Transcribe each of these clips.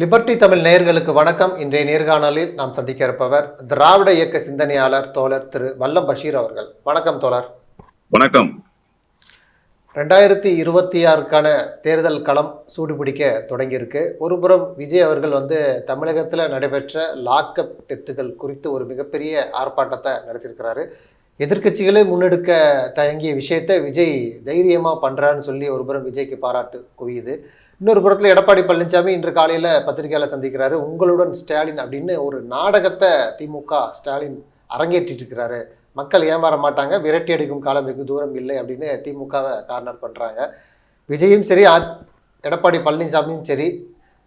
Liberty Tamil நேயர்களுக்கு வணக்கம். இன்றைய நேர்காணலில் நாம் சந்திக்க இருப்பவர் திராவிட இயக்க சிந்தனையாளர் தோழர் திரு வல்லம் பஷீர் அவர்கள். வணக்கம் தோழர். வணக்கம். ரெண்டாயிரத்தி இருபத்தி ஆறுக்கான தேர்தல் களம் சூடுபிடிக்க தொடங்கியிருக்கு. ஒருபுறம் விஜய் அவர்கள் வந்து தமிழகத்தில் நடைபெற்ற லாக்அப் டெத்துகள் குறித்து ஒரு மிகப்பெரிய ஆர்ப்பாட்டத்தை நடத்தியிருக்கிறாரு. எதிர்க்கட்சிகளே முன்னெடுக்க தயங்கிய விஷயத்தை விஜய் தைரியமாக பண்ணுறான்னு சொல்லி ஒருபுறம் விஜய்க்கு பாராட்டு குவியுது. இன்னொரு புறத்தில் எடப்பாடி பழனிசாமி இன்று காலையில் பத்திரிகையாளர் சந்திக்கிறாரு. உங்களுடன் ஸ்டாலின் அப்படின்னு ஒரு நாடகத்தை திமுக ஸ்டாலின் அரங்கேற்றிட்டு இருக்கிறாரு. மக்கள் ஏமாற மாட்டாங்க? விரட்டி அடிக்கும் காலம் வெகு தூரம் இல்லை அப்படின்னு திமுகவை கார்னர் பண்ணுறாங்க விஜயும் சரி எடப்பாடி பழனிசாமியும் சரி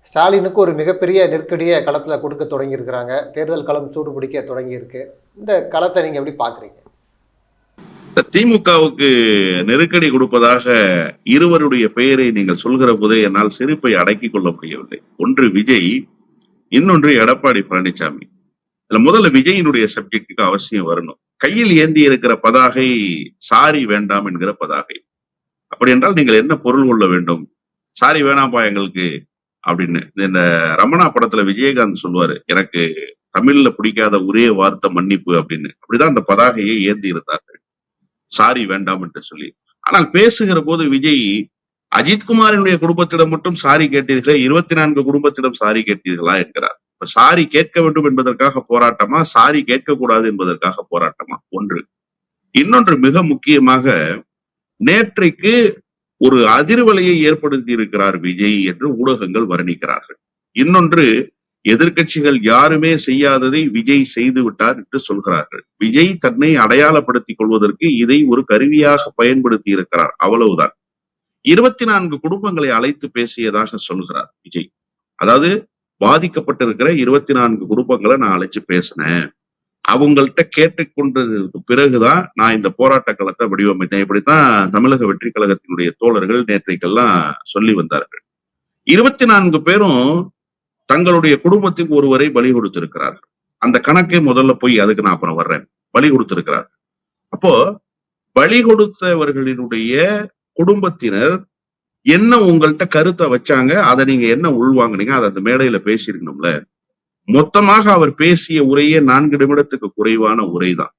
ஸ்டாலினுக்கு ஒரு மிகப்பெரிய நெருக்கடியை களத்தில் கொடுக்க தொடங்கியிருக்கிறாங்க. தேர்தல் களம் சூடு பிடிக்க தொடங்கியிருக்கு. இந்த களத்தை நீங்கள் எப்படி பார்க்குறீங்க திமுகவுக்கு நெருக்கடி கொடுப்பதாக இருவருடைய பெயரை நீங்கள் சொல்கிற போதே என்னால் சிரிப்பை அடக்கிக் கொள்ள முடியவில்லை. ஒன்று விஜய் இன்னொன்று எடப்பாடி பழனிசாமி இதுல முதல்ல விஜயினுடைய சப்ஜெக்டுக்கு அவசியம் வரணும். கையில் ஏந்தி இருக்கிற பதாகை சாரி வேண்டாம் என்கிற பதாகை. அப்படி என்றால் நீங்கள் என்ன பொருள் கொள்ள வேண்டும்? சாரி வேணாம்பா எங்களுக்கு அப்படின்னு. இந்த ரமணா படத்துல விஜயகாந்த் சொல்லுவாரு எனக்கு தமிழ்ல பிடிக்காத ஒரே வார்த்தை மன்னிப்பு அப்படின்னு. அப்படிதான் அந்த பதாகையை ஏந்தி இருந்தார்கள். சாரி வேண்டாம் என்று சொல்லி. ஆனால் பேசுகிற போது விஜய் அஜித்குமாரினுடைய குடும்பத்திடம் மட்டும் சாரி கேட்டீர்களே இருபத்தி நான்கு குடும்பத்திடம் சாரி கேட்டீர்களா என்கிறார். இப்ப சாரி கேட்க வேண்டும் என்பதற்காக போராட்டமா சாரி கேட்கக்கூடாது என்பதற்காக போராட்டமா? ஒன்று. இன்னொன்று மிக முக்கியமாக நேற்றைக்கு ஒரு அதிர்வலையை ஏற்படுத்தி இருக்கிறார் விஜய் என்று ஊடகங்கள் வர்ணிக்கிறார்கள். இன்னொன்று எதிர்க்கட்சிகள் யாருமே செய்யாததை விஜய் செய்து விட்டார் என்று சொல்கிறார்கள். விஜய் தன்னை அடையாளப்படுத்திக் கொள்வதற்கு இதை ஒரு கருவியாக பயன்படுத்தி இருக்கிறார். அவ்வளவுதான். இருபத்தி நான்கு குடும்பங்களை அழைத்து பேசியதாக சொல்கிறார் விஜய். அதாவது பாதிக்கப்பட்டிருக்கிற இருபத்தி நான்கு குடும்பங்களை நான் அழைச்சு பேசினேன். அவங்கள்ட்ட கேட்டுக்கொண்டதுக்கு பிறகுதான் நான் இந்த போராட்ட களத்தை வடிவமைத்தேன். இப்படித்தான் தமிழக வெற்றி கழகத்தினுடைய தோழர்கள் நேற்றைக்கெல்லாம் சொல்லி வந்தார்கள். இருபத்தி நான்கு பேரும் தங்களுடைய குடும்பத்துக்கு ஒருவரை பலி கொடுத்திருக்கிறார்கள் அந்த கணக்கை முதல்ல போய் அதுக்கு நான் அப்புறம் வர்றேன். பலி கொடுத்திருக்கிறார். அப்போ பலி கொடுத்தவர்களினுடைய குடும்பத்தினர் என்ன உங்கள்கிட்ட கருத்தை வச்சாங்க அதை நீங்க என்ன உள்வாங்குனீங்க அதை அந்த மேடையில பேசியிருக்கணும்ல? மொத்தமாக அவர் பேசிய உரையே நான்கு நிமிடத்துக்கு குறைவான உரைதான்.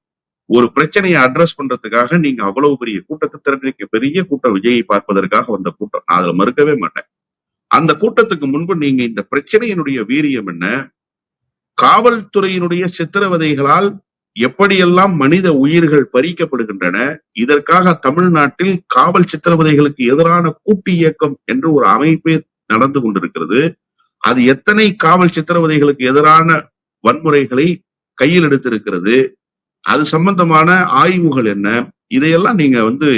ஒரு பிரச்சனையை அட்ரஸ் பண்றதுக்காக நீங்க அவ்வளவு பெரிய கூட்டத்தை திரட்டிருக்க பெரிய கூட்டம் விஜயை பார்ப்பதற்காக வந்த கூட்டம். நான் அதுல மறுக்கவே மாட்டேன். அந்த கூட்டத்துக்கு முன்பு நீங்க இந்த பிரச்சனையினுடைய வீரியம் என்ன? காவல்துறையினுடைய சித்திரவதைகளால் எப்படியெல்லாம் மனித உயிர்கள் பறிக்கப்படுகின்றன? இதற்காக தமிழ்நாட்டில் காவல் சித்திரவதைகளுக்கு எதிரான கூட்டு இயக்கம் என்று ஒரு அமைப்பே நடந்து கொண்டிருக்கிறது. அது எத்தனை காவல் சித்திரவதைகளுக்கு எதிரான வன்முறைகளை கையில் எடுத்திருக்கிறது? அது சம்பந்தமான ஆய்வுகள் என்ன? இதையெல்லாம் நீங்க வந்து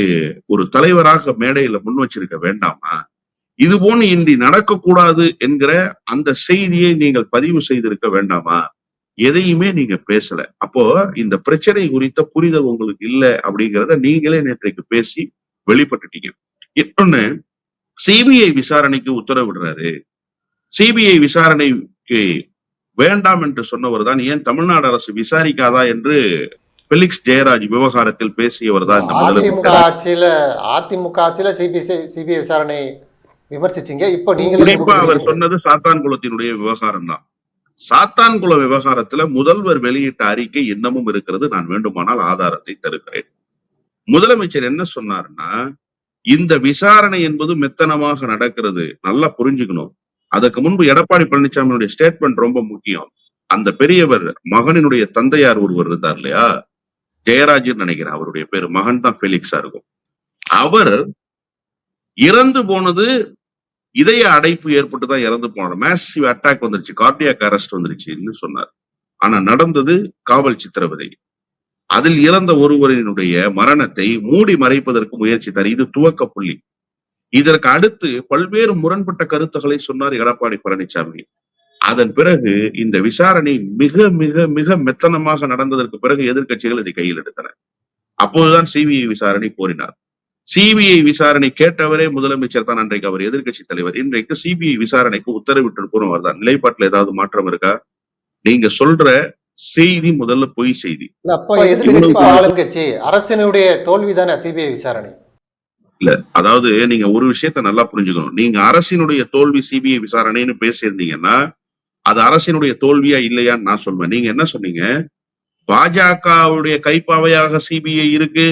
ஒரு தலைவராக மேடையில முன் வச்சிருக்க வேண்டாமா? இது போன்று இன்றி நடக்கக்கூடாது என்கிற அந்த செய்தியை நீங்கள் பதிவு செய்திருக்க வேண்டாமா? எதையுமே நீங்க பேசல. அப்போ இந்த பிரச்சனை குறித்த புரிதல் உங்களுக்கு இல்லை அப்படிங்கிறத நீங்களே நேற்றைக்கு பேசி வெளிப்பட்டுட்டீங்க. இன்னொன்னு சிபிஐ விசாரணைக்கு உத்தரவிடுறாரு. சிபிஐ விசாரணைக்கு வேண்டாம் என்று சொன்னவர் தான். ஏன் தமிழ்நாடு அரசு விசாரிக்காதா என்று பெலிக்ஸ் ஜெயராஜ் விவகாரத்தில் பேசியவர் தான் இந்த அதிமுக ஆட்சியில அதிமுக ஆட்சியில சிபிஐ சிபிஐ விசாரணை விமர்சிச்சீங்க. இப்போ குறிப்பா அவர். சொன்னது சாத்தான்குளத்தினுடைய விவகாரம் தான் சாத்தான்குளம் விவகாரத்துல முதல்வர் வெளியிட்ட அறிக்கை இன்னமும் இருக்கிறது. நான் வேண்டுமானால் ஆதாரத்தை தருகிறேன். முதலமைச்சர் என்ன சொன்னாருன்னா இந்த விசாரணை என்பது மெத்தனமாக நடக்கிறது. நல்லா புரிஞ்சுக்கணும். அதற்கு முன்பு எடப்பாடி பழனிசாமியுடைய ஸ்டேட்மெண்ட் ரொம்ப முக்கியம். அந்த பெரியவர் மகனினுடைய தந்தையார் ஒருவர் இருந்தார் இல்லையா? ஜெயராஜன் நினைக்கிறேன். அவருடைய பேரு மகன் தான் ஃபெலிக்ஸா இருக்கும். அவர் இறந்து போனது இதய அடைப்பு ஏற்பட்டு தான் இறந்து போனார் மேசிவ் அட்டாக் வந்துருச்சு. கார்டியாக் அரெஸ்ட் வந்துருச்சுன்னு சொன்னார். ஆனா நடந்தது காவல் சித்திரவதை. அதில் இறந்த ஒருவரினுடைய மரணத்தை மூடி மறைப்பதற்கு முயற்சித்தார் இது துவக்க புள்ளி. இதற்கு அடுத்து பல்வேறு முரண்பட்ட கருத்துக்களை சொன்னார் எடப்பாடி பழனிசாமி அதன் பிறகு இந்த விசாரணை மிக மிக மிக மெத்தனமாக நடந்ததற்கு பிறகு எதிர்க்கட்சிகள் இதை கையில் எடுத்தன. அப்போதுதான் சிபிஐ விசாரணை கோரினார். சிபிஐ விசாரணை கேட்டவரே முதலமைச்சர் தான் அன்றைக்கு அவர் எதிர்க்கட்சி தலைவர். இன்றைக்கு சிபிஐ விசாரணைக்கு உத்தரவிட்டிருக்கிறோம் அவர்தான். நிலைப்பாட்டில் ஏதாவது மாற்றம் இருக்கா? நீங்க சொல்ற செய்தி முதல்ல பொய் செய்தி. இல்ல, அப்போ எதிர்கட்சி அரசினுடைய தோல்வி தானே சிபிஐ விசாரணை? அதாவது நீங்க ஒரு விஷயத்த நல்லா புரிஞ்சுக்கணும். நீங்க அரசினுடைய தோல்வி சிபிஐ விசாரணைன்னு பேசியிருந்தீங்கன்னா அது அரசினுடைய தோல்வியா இல்லையான்னு நான் சொல்வேன். நீங்க என்ன சொன்னீங்க? பாஜகவுடைய கைப்பாவையாக சிபிஐ இருக்கு.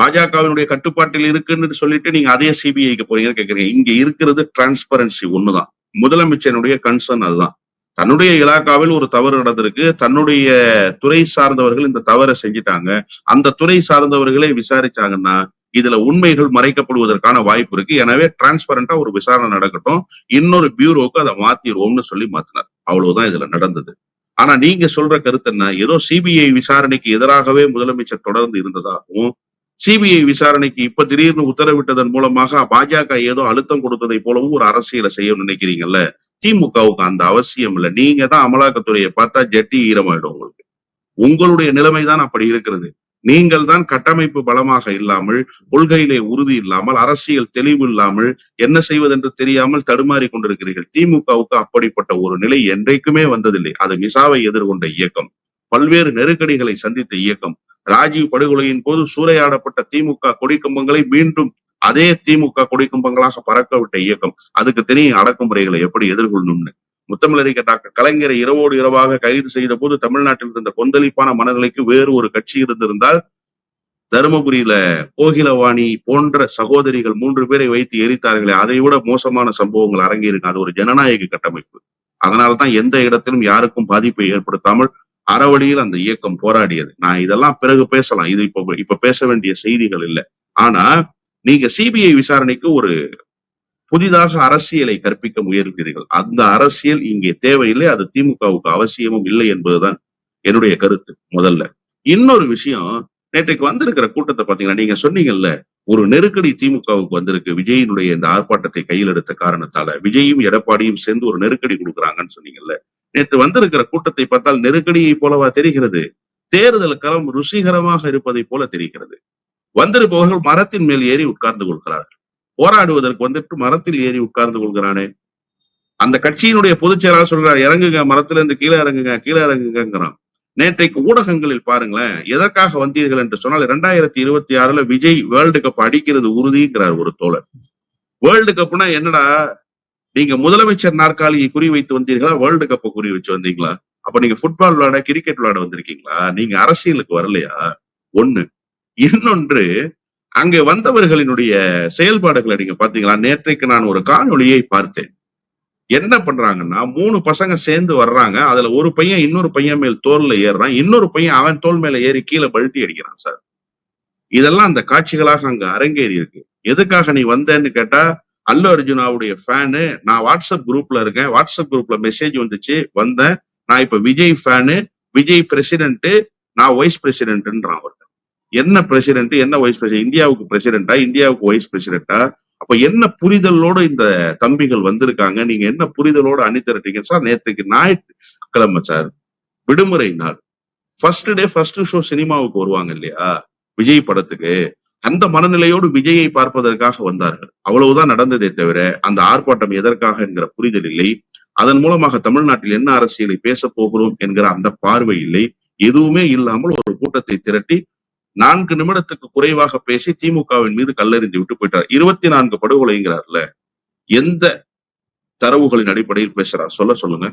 பாஜகவினுடைய கட்டுப்பாட்டில் இருக்குன்னு சொல்லிட்டு நீங்க அதே சிபிஐக்கு போறீங்கன்னு கேக்குறீங்க. இங்க இருக்கிறது டிரான்ஸ்பரன்சி ஒண்ணுதான். முதலமைச்சருடைய கன்சர்ன் அதுதான். தன்னுடைய இலாக்காவில் ஒரு தவறு நடந்திருக்கு. தன்னுடைய துறை சார்ந்தவர்கள் இந்த தவறை செஞ்சிட்டாங்க. அந்த துறை சார்ந்தவர்களே விசாரிச்சாங்கன்னா இதுல உண்மைகள் மறைக்கப்படுவதற்கான வாய்ப்பு இருக்கு. எனவே டிரான்ஸ்பரண்டா ஒரு விசாரணை நடக்கட்டும். இன்னொரு பியூரோக்கு அதை மாத்திடுவோம்னு சொல்லி மாத்தினார். அவ்வளவுதான் இதுல நடந்தது. ஆனா நீங்க சொல்ற கருத்து என்ன? ஏதோ சிபிஐ விசாரணைக்கு எதிராகவே முதலமைச்சர் தொடர்ந்து இருந்ததாகவும் சிபிஐ விசாரணைக்கு இப்ப திடீர்னு உத்தரவிட்டதன் மூலமாக பாஜக ஏதோ அழுத்தம் கொடுத்ததை போலவும் ஒரு அரசியலை செய்ய நினைக்கிறீங்கல்ல? திமுகவுக்கு அந்த அவசியம் இல்லை. நீங்க தான் அமலாக்கத்துறையை பார்த்தா ஜட்டி ஈரமாயிடும் உங்களுக்கு. உங்களுடைய நிலைமைதான் அப்படி இருக்கிறது. நீங்கள் தான் கட்டமைப்பு பலமாக இல்லாமல் கொள்கையிலே உறுதி இல்லாமல் அரசியல் தெளிவு இல்லாமல் என்ன செய்வதென்று தெரியாமல் தடுமாறி கொண்டிருக்கிறீர்கள். திமுகவுக்கு அப்படிப்பட்ட ஒரு நிலை என்றைக்குமே வந்ததில்லை. அது மிசாவை எதிர்கொண்ட இயக்கம். பல்வேறு நெருக்கடிகளை சந்தித்த இயக்கம். ராஜீவ் படுகொலையின் போது சூறையாடப்பட்ட திமுக கொடிக்கம்பங்களை மீண்டும் அதே திமுக கொடிக்கம்பங்களாக பறக்க விட்ட இயக்கம். அதுக்கு தெரியும் அடக்குமுறைகளை எப்படி எதிர்கொள்ளணும்னு. முத்தமிழறிஞர் டாக்டர் கலைஞரை இரவோடு இரவாக கைது செய்த போது தமிழ்நாட்டில் இருந்த கொந்தளிப்பான மனநிலைக்கு வேறு ஒரு கட்சி இருந்திருந்தால் தருமபுரியில கோகிலவாணி போன்ற சகோதரிகள் மூன்று பேரை வைத்து எரித்தார்களே அதை விட மோசமான சம்பவங்கள் அரங்கியிருக்கு அது ஒரு ஜனநாயக கட்டமைப்பு. அதனால்தான் எந்த இடத்திலும் யாருக்கும் பாதிப்பை ஏற்படுத்தாமல் அறவழியில் அந்த இயக்கம் போராடியது. நான் இதெல்லாம் பிறகு பேசலாம். இது இப்ப இப்ப பேச வேண்டிய செய்திகள் இல்லை. ஆனா நீங்க சிபிஐ விசாரணைக்கு ஒரு புதிதாக அரசியலை கற்பிக்க முயல்கிறீர்கள். அந்த அரசியல் இங்கே தேவையில்லை. அது திமுகவுக்கு அவசியமும் இல்லை என்பதுதான் என்னுடைய கருத்து முதல்ல. இன்னொரு விஷயம் நேற்றைக்கு வந்திருக்கிற கூட்டத்தை பாத்தீங்கன்னா நீங்க சொன்னீங்கல்ல ஒரு நெருக்கடி திமுகவுக்கு வந்திருக்கு. விஜயினுடைய இந்த ஆர்ப்பாட்டத்தை கையில் எடுத்த காரணத்தால. விஜயும் எடப்பாடியும் சேர்ந்து ஒரு நெருக்கடி கொடுக்குறாங்கன்னு சொன்னீங்கல்ல. நேற்று வந்திருக்கிற கூட்டத்தை பார்த்தால் நெருக்கடியை போலவா தெரிகிறது. தேர்தல் களம் ருசிகரமாக இருப்பதை போல தெரிகிறது. வந்திருப்பவர்கள் மரத்தின் மேல் ஏறி உட்கார்ந்து கொள்கிறார்கள். போராடுவதற்கு வந்துட்டு மரத்தில் ஏறி உட்கார்ந்து கொள்கிறானே. அந்த கட்சியினுடைய பொதுச் செயலாளர் சொல்றார் இறங்குங்க மரத்திலிருந்து கீழே இறங்குங்க கீழே இறங்குங்கிறான் நேற்றைக்கு ஊடகங்களில் பாருங்களேன் எதற்காக வந்தீர்கள் என்று சொன்னால் இரண்டாயிரத்தி இருபத்தி ஆறுல விஜய் வேர்ல்டு கப் அடிக்கிறது உறுதிங்கிறார் ஒரு தோழர். வேர்ல்டு கப்னா என்னடா நீங்க முதலமைச்சர் நாற்காலியை குறி வைத்து வந்தீர்களா? வேர்ல்டு கப்பை குறி வச்சு வந்தீங்களா? அப்ப நீங்க ஃபுட்பால் விளையாட கிரிக்கெட் விளையாட வந்திருக்கீங்களா? நீங்க அரசியலுக்கு வரலையா? ஒண்ணு. இன்னொன்று அங்கே வந்தவர்களினுடைய செயல்பாடுகளை நீங்க பாத்தீங்களா நேற்றைக்கு நான் ஒரு காணொளியை பார்த்தேன். என்ன பண்றாங்கன்னா மூணு பசங்க சேர்ந்து வர்றாங்க. அதுல ஒரு பையன் இன்னொரு பையன் மேல் தோல்ல ஏறுறான். இன்னொரு பையன் அவன் தோல் மேல ஏறி கீழே பல்ட்டி அடிக்கிறான் சார். இதெல்லாம் அந்த காட்சிகளாக அங்க அரங்கேறி இருக்கு. எதுக்காக நீ வந்தேன்னு கேட்டா அல்லு அர்ஜுனாவுடைய ஃபேனு நான் வாட்ஸ்அப் குரூப்ல இருக்கேன். வாட்ஸ்அப் குரூப்ல மெசேஜ் வந்துச்சு. வந்தேன். நான் இப்ப விஜய் ஃபேனு விஜய் பிரசிடென்ட் நான் வைஸ் பிரசிடென்ட்ன்றான் அவர்கிட்ட. என்ன பிரசிடென்ட் என்ன வைஸ் பிரசிடென்ட் இந்தியாவுக்கு பிரசிடென்டா இந்தியாவுக்கு வைஸ் பிரசிடென்டா அப்ப என்ன புரிதலோட இந்த தம்பிகள் வந்திருக்காங்க? நீங்க என்ன புரிதலோட அணி திரட்டீங்க? சார் நேற்றுக்கு ஞாயிற்றுக்கிழமை சார். விடுமுறை நாள். ஃபர்ஸ்ட் டே ஃபர்ஸ்ட் ஷோ சினிமாவுக்கு வருவாங்க இல்லையா? விஜய் படத்துக்கு. அந்த மனநிலையோடு விஜயை பார்ப்பதற்காக வந்தார்கள். அவ்வளவுதான் நடந்ததே தவிர அந்த ஆர்ப்பாட்டம் எதற்காக என்கிற புரிதல் இல்லை. அதன் மூலமாக தமிழ்நாட்டில் என்ன அரசியலை பேச போகிறோம் என்கிற அந்த பார்வை இல்லை. எதுவுமே இல்லாமல் ஒரு கூட்டத்தை திரட்டி நான்கு நிமிடத்துக்கு குறைவாக பேசி திமுகவின் மீது கல்லறிந்து விட்டு போயிட்டார். இருபத்தி நான்கு படுகொலைங்கிறார்ல எந்த தரவுகளின் அடிப்படையில் பேசுறார்? சொல்ல சொல்லுங்க.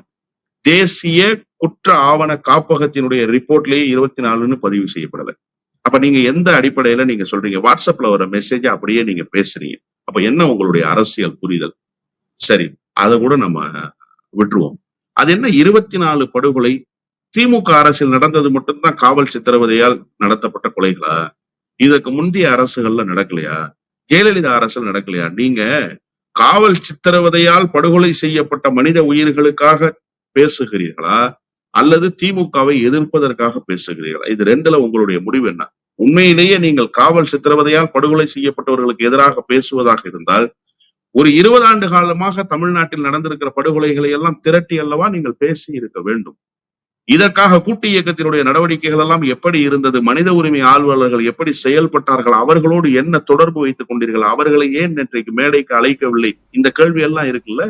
தேசிய குற்ற ஆவண காப்பகத்தினுடைய ரிப்போர்ட்லயே இருபத்தி நாலுன்னு பதிவு செய்யப்படலை. அப்ப நீங்க எந்த அடிப்படையில நீங்க சொல்றீங்க? வாட்ஸ்அப்ல வர மெசேஜ் அப்படியே நீங்க பேசுறீங்க. அப்ப என்ன உங்களுடைய அரசியல் புரிதல்? சரி அதை கூட நம்ம விட்டுருவோம். அது என்ன? இருபத்தி நாலு படுகொலை. திமுக அரசில் நடந்தது மட்டும்தான் காவல் சித்திரவதையால் நடத்தப்பட்ட கொலைகளா? இதற்கு முந்தைய அரசுகள்ல நடக்கலையா? ஜெயலலிதா அரசில் நடக்கலையா? நீங்க காவல் சித்திரவதையால் படுகொலை செய்யப்பட்ட மனித உயிர்களுக்காக பேசுகிறீர்களா? அல்லது திமுகவை எதிர்ப்பதற்காக பேசுகிறீர்களா. இது ரெண்டுல உங்களுடைய முடிவு என்ன? உண்மையிலேயே நீங்கள் காவல் சித்திரவதையால் படுகொலை செய்யப்பட்டவர்களுக்கு எதிராக பேசுவதாக இருந்தால் ஒரு இருபது ஆண்டு காலமாக தமிழ்நாட்டில் நடந்திருக்கிற படுகொலைகளை எல்லாம் திரட்டி அல்லவா நீங்கள் பேசி இருக்க வேண்டும்? இதற்காக கூட்டு இயக்கத்தினுடைய நடவடிக்கைகள் எல்லாம் எப்படி இருந்தது? மனித உரிமை ஆர்வலர்கள் எப்படி செயல்பட்டார்கள்? அவர்களோடு என்ன தொடர்பு வைத்துக் கொண்டீர்கள்? அவர்களை ஏன் இன்றைக்கு மேடைக்கு அழைக்கவில்லை? இந்த கேள்வி எல்லாம் இருக்குல்ல?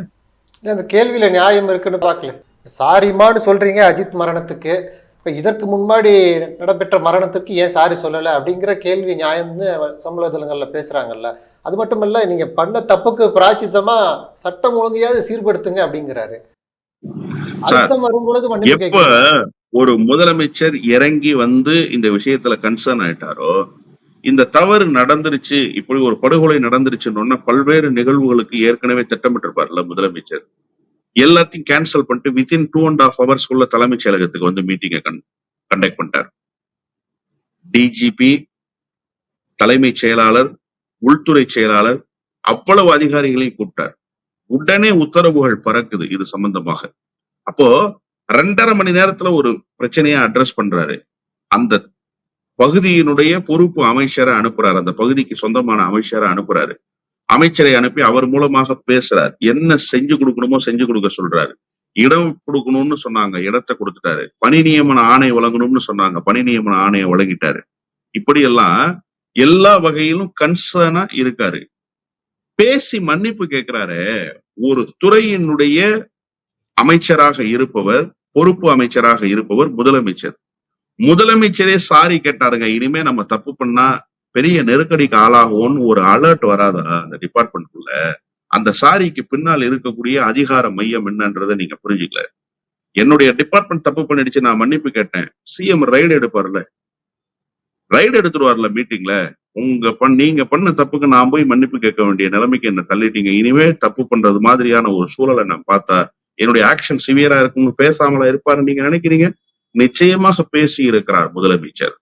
அந்த கேள்வியில நியாயம் இருக்குன்னு பாக்கல சாரிமான்னு சொல்றீங்க அஜித் மரணத்துக்கு. இப்ப இதற்கு முன்னாடி நடைபெற்ற மரணத்துக்கு ஏன் சாரி சொல்லல அப்படிங்கிற கேள்வி நியாயம்னு சமூக தளங்கள்ல பேசுறாங்கல்ல. அது மட்டும் இல்ல நீங்க பண்ண தப்புக்கு பிராச்சித்தமா சட்டம் ஒழுங்கையாவது சீர்படுத்துங்க அப்படிங்கிறாரு. எப்ப ஒரு முதலமைச்சர் இறங்கி வந்து இந்த விஷயத்துல கன்சர்ன் ஆயிட்டாரோ இந்த தவறு நடந்துருச்சு இப்படி ஒரு படுகொலை நடந்துருச்சுன்னு பல்வேறு நிகழ்வுகளுக்கு ஏற்கனவே திட்டமிட்டிருப்பார்ல முதலமைச்சர். எல்லாத்தையும் கேன்சல் பண்ணிட்டு வித்தின் டூ அண்ட் ஹாஃப் ஹவர்ஸ்க்குள்ள தலைமைச் செயலகத்துக்கு வந்து மீட்டிங்கை கண்டக்ட் பண்ணிட்டார். டிஜிபி தலைமைச் செயலாளர் உள்துறை செயலாளர் அவ்வளவு அதிகாரிகளையும் கூப்பிட்டார். உடனே உத்தரவுகள் பறக்குது இது சம்பந்தமாக. அப்போ ரெண்டரை மணி நேரத்துல ஒரு பிரச்சனையை அட்ரஸ் பண்றாரு. அந்த பகுதியினுடைய பொறுப்பு அமைச்சரை அனுப்புறாரு. அந்த பகுதிக்கு சொந்தமான அமைச்சரை அனுப்புறாரு. அமைச்சரை அனுப்பி அவர் மூலமாக பேசுறார். என்ன செஞ்சு கொடுக்கணுமோ செஞ்சு கொடுக்க சொல்றாரு. இடம் கொடுக்கணும்னு சொன்னாங்க இடத்தை கொடுத்துட்டாரு. பணி நியமன ஆணை வழங்கணும்னு சொன்னாங்க பணி நியமன ஆணையை வழங்கிட்டாரு. இப்படியெல்லாம் எல்லா வகையிலும் கன்சர்னா இருக்காரு. பேசி மன்னிப்பு கேட்கிறாரு ஒரு துறையினுடைய அமைச்சராக இருப்பவர் பொறுப்பு அமைச்சராக இருப்பவர் முதலமைச்சர். முதலமைச்சரே சாரி கேட்டாருங்க இனிமே நம்ம தப்பு பண்ணா பெரிய நெருக்கடிக்கு ஆளாகும்னு ஒரு அலர்ட் வராதா அந்த டிபார்ட்மெண்ட்குள்ள அந்த சாரிக்கு பின்னால் இருக்கக்கூடிய அதிகார மையம் என்னன்றதை நீங்க புரிஞ்சுக்கல. என்னுடைய டிபார்ட்மெண்ட் தப்பு பண்ணிடுச்சு நான் மன்னிப்பு கேட்டேன். சிஎம் ரைடு எடுப்பார்ல. ரைடு எடுத்துருவார்ல மீட்டிங்ல உங்க பண் நீங்க பண்ண தப்புக்கு நான் போய் மன்னிப்பு கேட்க வேண்டிய நிலைமைக்கு என்ன தள்ளிட்டீங்க. இனிமே தப்பு பண்றது மாதிரியான ஒரு சூழலை நான் பார்த்தா என்னுடைய ஆக்ஷன் சிவியரா இருக்கும்னு பேசாமலா இருப்பாருன்னு நீங்க நினைக்கிறீங்க? நிச்சயமாக பேசி இருக்கிறார் முதலமைச்சர்.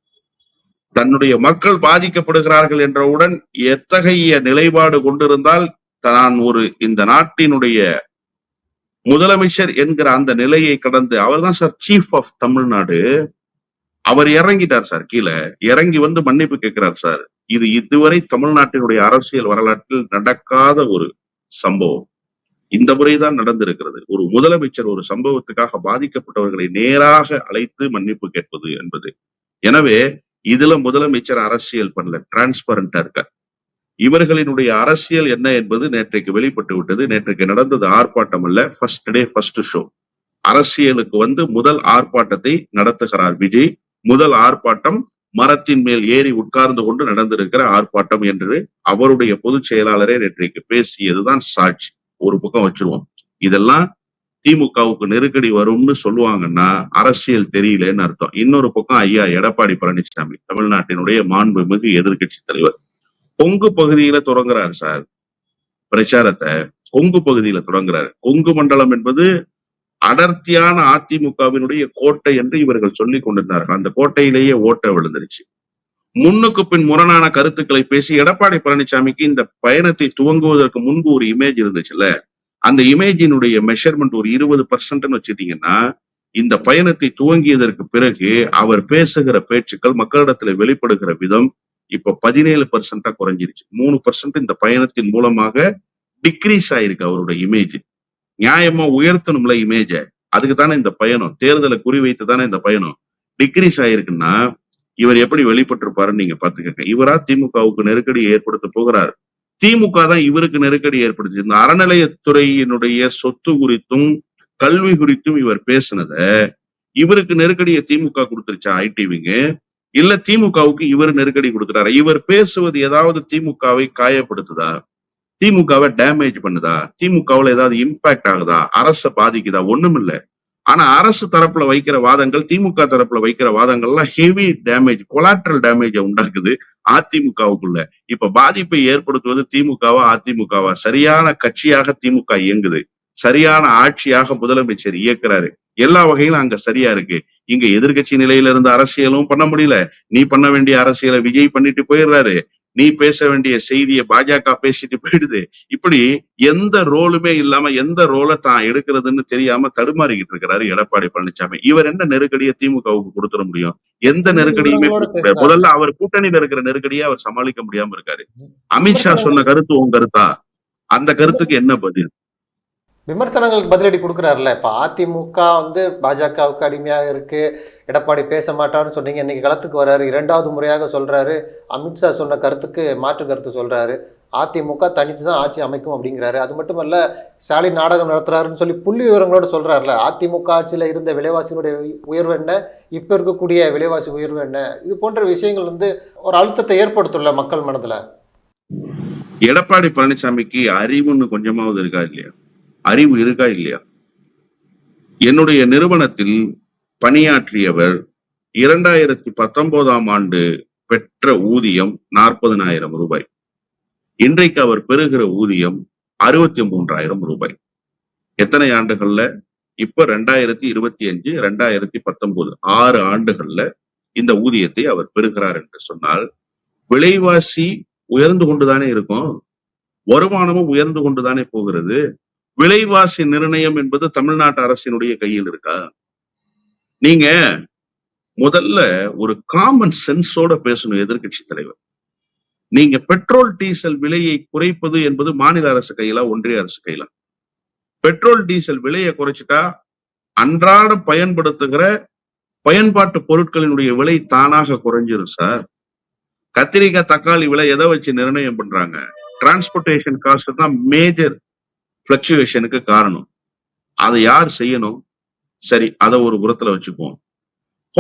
தன்னுடைய மக்கள் பாதிக்கப்படுகிறார்கள் என்றவுடன் எத்தகைய நிலைப்பாடு கொண்டிருந்தால் தான் ஒரு இந்த நாட்டினுடைய முதலமைச்சர் என்கிற அந்த நிலையை கடந்து அவர் தான் சார் சீஃப் ஆஃப் தமிழ்நாடு. அவர் இறங்கிட்டார் சார் கீழே. இறங்கி வந்து மன்னிப்பு கேட்கிறார் சார். இது இதுவரை தமிழ்நாட்டினுடைய அரசியல் வரலாற்றில் நடக்காத ஒரு சம்பவம். இந்த முறைதான் நடந்திருக்கிறது. ஒரு முதலமைச்சர் ஒரு சம்பவத்துக்காக பாதிக்கப்பட்டவர்களை நேராக அழைத்து மன்னிப்பு கேட்பது என்பது. எனவே இதுல முதலமைச்சர் அரசியல் பண்ணல. டிரான்ஸ்பரண்டா இருக்கார். இவர்களினுடைய அரசியல் என்ன என்பது நேற்றைக்கு வெளிப்பட்டு விட்டது. நேற்றைக்கு நடந்தது ஆர்ப்பாட்டம் அல்ல. ஃபர்ஸ்ட் டே ஃபர்ஸ்ட் ஷோ அரசியலுக்கு வந்து முதல் ஆர்ப்பாட்டத்தை நடத்துகிறார் விஜய். முதல் ஆர்ப்பாட்டம் மரத்தின் மேல் ஏறி உட்கார்ந்து கொண்டு நடந்திருக்கிற ஆர்ப்பாட்டம் என்று அவருடைய பொதுச் செயலாளரே நேற்றைக்கு பேசியதுதான் சாட்சி. ஒரு பக்கம் வச்சிருவோம். இதெல்லாம் திமுகவுக்கு நெருக்கடி வரும்னு சொல்லுவாங்கன்னா அரசியல் தெரியலன்னு அர்த்தம். இன்னொரு பக்கம் ஐயா எடப்பாடி பழனிசாமி தமிழ்நாட்டினுடைய மாண்புமிகு எதிர்க்கட்சி தலைவர். கொங்கு பகுதியில தொடங்குறாரு சார். பிரச்சாரத்தை கொங்கு பகுதியில தொடங்குறாரு. கொங்கு மண்டலம் என்பது அடர்த்தியான அதிமுகவினுடைய கோட்டை என்று இவர்கள் சொல்லிக் கொண்டிருந்தார்கள். அந்த கோட்டையிலேயே ஓட்ட விழுந்துருச்சு. முன்னுக்கு பின் முரணான கருத்துக்களை பேசி எடப்பாடி பழனிசாமிக்கு இந்த பயணத்தை துவங்குவதற்கு முன்பு ஒரு இமேஜ் இருந்துச்சுல்ல? அந்த இமேஜினுடைய மெஷர்மெண்ட் ஒரு இருபது பர்சன்ட்னு வச்சுட்டீங்கன்னா இந்த பயணத்தை துவங்கியதற்கு பிறகு அவர் பேசுகிற பேச்சுக்கள் மக்களிடத்துல வெளிப்படுகிற விதம் இப்ப பதினேழு பர்சன்டா குறைஞ்சிருச்சு. மூணு பர்சன்ட் இந்த பயணத்தின் மூலமாக டிக்ரீஸ் ஆயிருக்கு அவருடைய இமேஜ் நியாயமா உயர்த்தணும்ல இமேஜ அதுக்கு தானே இந்த பயணம். தேர்தலை குறிவைத்து தானே இந்த பயணம். டிக்ரீஸ் ஆயிருக்குன்னா இவர் எப்படி வெளிப்பட்டிருப்பாருன்னு நீங்க பாத்துக்கங்க இவரா திமுகவுக்கு நெருக்கடி ஏற்படுத்த போகிறார். திமுக தான் இவருக்கு நெருக்கடி ஏற்படுச்சு. இந்த அறநிலையத்துறையினுடைய சொத்து குறித்தும் கல்வி குறித்தும் இவர் பேசினத இவருக்கு நெருக்கடியை திமுக கொடுத்துருச்சா ஐடிவிங்க? இல்ல திமுகவுக்கு இவர் நெருக்கடி கொடுக்குறாரு? இவர் பேசுவது ஏதாவது திமுகவை காயப்படுத்துதா? திமுகவை டேமேஜ் பண்ணுதா? திமுகவுல ஏதாவது இம்பாக்ட் ஆகுதா? அரச பாதிக்குதா? ஒண்ணும் இல்லை ஆனா அரசு தரப்புல வைக்கிற வாதங்கள் திமுக தரப்புல வைக்கிற வாதங்கள்லாம் ஹெவி டேமேஜ் கொலாட்ரல் டேமேஜ உண்டாக்குது அதிமுகவுக்குள்ள. இப்ப பாதிப்பை ஏற்படுத்துவது திமுகவா அதிமுகவா? சரியான கட்சியாக திமுக இயங்குது. சரியான ஆட்சியாக முதலமைச்சர் இயக்குறாரு. எல்லா வகையிலும் அங்க சரியா இருக்கு. இங்க எதிர்கட்சி நிலையில இருந்த அரசியலும் பண்ண முடியல. நீ பண்ண வேண்டிய அரசியலை விஜய் பண்ணிட்டு போயிடுறாரு. நீ பேச வேண்டிய செய்தியை பாஜக பேசிட்டு போயிடுது. இப்படி எந்த ரோலுமே இல்லாம எந்த ரோலை தான் எடுக்கிறதுன்னு தெரியாம தடுமாறிக்கிட்டு இருக்கிறாரு எடப்பாடி பழனிசாமி இவர் என்ன நெருக்கடியை திமுகவுக்கு கொடுத்துட முடியும்? எந்த நெருக்கடியுமே முதல்ல அவர் கூட்டணியில இருக்கிற நெருக்கடியை அவர் சமாளிக்க முடியாம இருக்காரு. அமித்ஷா சொன்ன கருத்து உன் கருத்தா? அந்த கருத்துக்கு என்ன பதில்? விமர்சனங்களுக்கு பதிலடி கொடுக்குறாருல இப்போ அதிமுக வந்து பாஜகவுக்கு அடிமையாக இருக்கு. எடப்பாடி பேச மாட்டாருன்னு சொன்னீங்க. இன்னைக்கு களத்துக்கு வர்றாரு இரண்டாவது முறையாக சொல்றாரு. அமித்ஷா சொன்ன கருத்துக்கு மாற்று கருத்து சொல்றாரு. அதிமுக தனித்து தான் ஆட்சி அமைக்கும் அப்படிங்கிறாரு. அது மட்டுமல்ல ஸ்டாலின் நாடகம் நடத்துறாருன்னு சொல்லி புள்ளி விவரங்களோட சொல்கிறாருல்ல அதிமுக ஆட்சியில் இருந்த விலைவாசியினுடைய உயர்வு என்ன? இப்போ இருக்கக்கூடிய விலைவாசி உயர்வு என்ன? இது போன்ற விஷயங்கள் வந்து ஒரு அழுத்தத்தை ஏற்படுத்தும்ல மக்கள் மனதில். எடப்பாடி பழனிசாமிக்கு அறிவுன்னு கொஞ்சமாவது இருக்கா இல்லையா? அறிவு இருக்கா இல்லையா? என்னுடைய நிறுவனத்தில் பணியாற்றியவர் இரண்டாயிரத்தி பத்தொன்பதாம் ஆண்டு பெற்ற ஊதியம் நாற்பதனாயிரம் ரூபாய். இன்றைக்கு அவர் பெறுகிற ஊதியம் அறுபத்தி மூன்றாயிரம் ரூபாய். எத்தனை ஆண்டுகள்ல? இப்ப ரெண்டாயிரத்தி இருபத்தி அஞ்சு ரெண்டாயிரத்தி பத்தொன்பது ஆறு ஆண்டுகள்ல இந்த ஊதியத்தை அவர் பெறுகிறார் என்று சொன்னால் விலைவாசி உயர்ந்து கொண்டுதானே இருக்கும். வருமானமும் உயர்ந்து கொண்டுதானே போகிறது. விலைவாசி நிர்ணயம் என்பது தமிழ்நாட்டு அரசினுடைய கையில் இருக்கா? நீங்க முதல்ல ஒரு காமன் சென்ஸோட பேசணும் எதிர்க்கட்சி தலைவர். நீங்க பெட்ரோல் டீசல் விலையை குறைப்பது என்பது மாநில அரசு கையிலா ஒன்றிய அரசு கையில? பெட்ரோல் டீசல் விலையை குறைச்சிட்டா அன்றாட பயன்படுத்துகிற பயன்பாட்டு பொருட்களினுடைய விலை தானாக குறைஞ்சிரும் சார். கத்திரிக்காய் தக்காளி விலை எதை வச்சு நிர்ணயம் பண்றாங்க? டிரான்ஸ்போர்டேஷன் காஸ்ட் தான் மேஜர் ஃப்ளக்சுவேஷனுக்கு காரணம். அதை யார் செய்யணும்? சரி அதை ஒரு புறத்துல வச்சுக்குவோம்.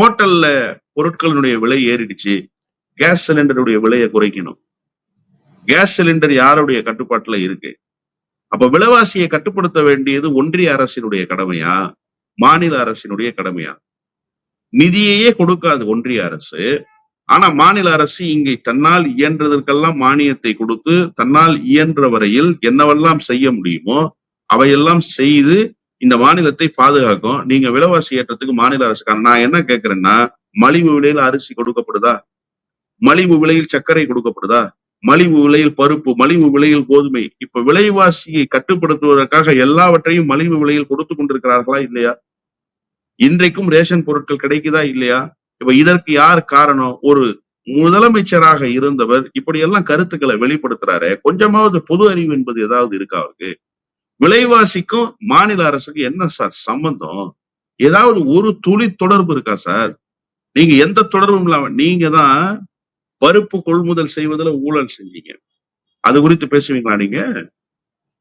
ஹோட்டல்ல பொருட்களினுடைய விலை ஏறிடுச்சு. கேஸ் சிலிண்டருடைய விலையை குறைக்கணும். கேஸ் சிலிண்டர் யாருடைய கட்டுப்பாட்டுல இருக்கு? அப்ப விலைவாசியை கட்டுப்படுத்த வேண்டியது ஒன்றிய அரசினுடைய கடமையா? மாநில அரசினுடைய கடமையா? நிதியையே கொடுக்காது ஒன்றிய அரசு. ஆனா மாநில அரசு இங்கே தன்னால் இயன்றதற்கெல்லாம் மானியத்தை கொடுத்து தன்னால் இயன்ற வரையில் என்னவெல்லாம் செய்ய முடியுமோ அவையெல்லாம் செய்து இந்த மாநிலத்தை பாதுகாக்கும். நீங்க விலைவாசி ஏற்றத்துக்கு மாநில அரசுக்கான நான் என்ன கேட்கிறேன்னா மலிவு விலையில் அரிசி கொடுக்கப்படுதா? மலிவு விலையில் சர்க்கரை கொடுக்கப்படுதா? மலிவு விலையில் பருப்பு மலிவு விலையில் கோதுமை. இப்ப விலைவாசியை கட்டுப்படுத்துவதற்காக எல்லாவற்றையும் மலிவு விலையில் கொடுத்து கொண்டிருக்கிறார்களா இல்லையா? இன்றைக்கும் ரேஷன் பொருட்கள் கிடைக்குதா இல்லையா? இப்ப இதற்கு யார் காரணம்? ஒரு முதலமைச்சராக இருந்தவர் இப்படியெல்லாம் கருத்துக்களை வெளிப்படுத்துறாரு. கொஞ்சமாவது பொது அறிவு என்பது ஏதாவது இருக்கா அவருக்கு? விலைவாசிக்கும் மாநில அரசுக்கு என்ன சார் சம்பந்தம்? ஏதாவது ஒரு துளி தொடர்பு இருக்கா சார்? நீங்க எந்த தொடர்பும் இல்லாம நீங்க தான் பருப்பு கொள்முதல் செய்வதில் ஊழல் செஞ்சீங்க. அது குறித்து பேசுவீங்களா நீங்க?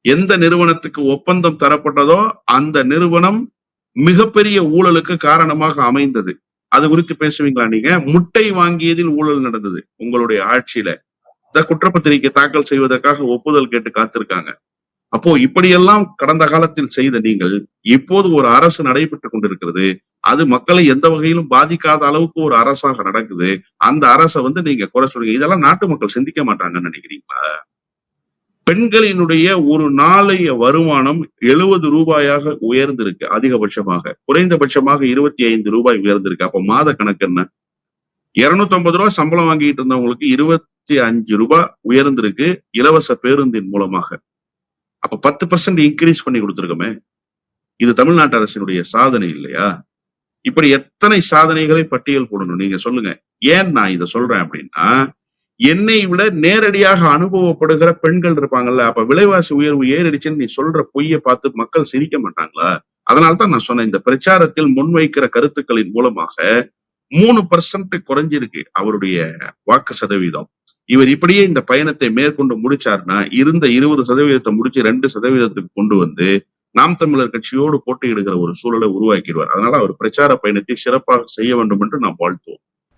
எந்த நிறுவனத்துக்கு ஒப்பந்தம் தரப்பட்டதோ அந்த நிறுவனம் மிகப்பெரிய ஊழலுக்கு காரணமாக அமைந்தது. அது குறித்து பேசுவீங்களா நீங்க? முட்டை வாங்கியதில் ஊழல் நடந்தது உங்களுடைய ஆட்சியில. இந்த குற்றப்பத்திரிகை தாக்கல் செய்வதற்காக ஒப்புதல் கேட்டு காத்திருக்காங்க. அப்போ இப்படியெல்லாம் கடந்த காலத்தில் செய்த நீங்கள் இப்போது ஒரு அரசு நடைபெற்றுக் கொண்டிருக்கிறது அது மக்களை எந்த வகையிலும் பாதிக்காத அளவுக்கு ஒரு அரசாக நடக்குது அந்த அரசை வந்து நீங்க குறை சொல்றீங்க இதெல்லாம் நாட்டு மக்கள் சிந்திக்க மாட்டாங்கன்னு நினைக்கிறீங்களா? பெண்களினுடைய ஒரு நாளைய வருமானம் எழுபது ரூபாயாக உயர்ந்திருக்கு அதிகபட்சமாக. குறைந்தபட்சமாக இருபத்தி ஐந்து ரூபாய் உயர்ந்திருக்கு. அப்ப மாத கணக்கு என்ன? இருநூத்தி ஐம்பது ரூபாய் சம்பளம் வாங்கிட்டு இருந்தவங்களுக்கு இருபத்தி அஞ்சு ரூபாய் உயர்ந்திருக்கு இலவச பேருந்தின் மூலமாக. அப்ப பத்து பர்சன்ட் இன்க்ரீஸ் பண்ணி கொடுத்துருக்கோமே. இது தமிழ்நாட்டு அரசினுடைய சாதனை இல்லையா? இப்படி எத்தனை சாதனைகளை பட்டியல் போடணும்? நீங்க சொல்லுங்க. ஏன் நான் இதை சொல்றேன் அப்படின்னா என்னை விட நேரடியாக அனுபவப்படுகிற பெண்கள் இருப்பாங்கல்ல அப்ப விலைவாசி உயர்வு ஏறிடுச்சுன்னு நீ சொல்ற பொய்யை பார்த்து மக்கள் சிரிக்க மாட்டாங்களா? அதனால தான் நான் சொன்னேன் இந்த பிரச்சாரத்தில் முன்வைக்கிற கருத்துக்களின் மூலமாக மூணு பர்சன்ட் குறைஞ்சிருக்கு அவருடைய வாக்கு சதவீதம். இவர் இப்படியே இந்த பயணத்தை மேற்கொண்டு முடிச்சாருன்னா இருந்த இருபது சதவீதத்தை முடிச்சு ரெண்டு சதவீதத்துக்கு கொண்டு வந்து நாம் தமிழர் கட்சியோடு போட்டியிடுகிற ஒரு சூழலை உருவாக்கிடுவார். அதனால அவர் பிரச்சார பயணத்தை சிறப்பாக செய்ய வேண்டும் என்று நாம் வாழ்த்துவோம்.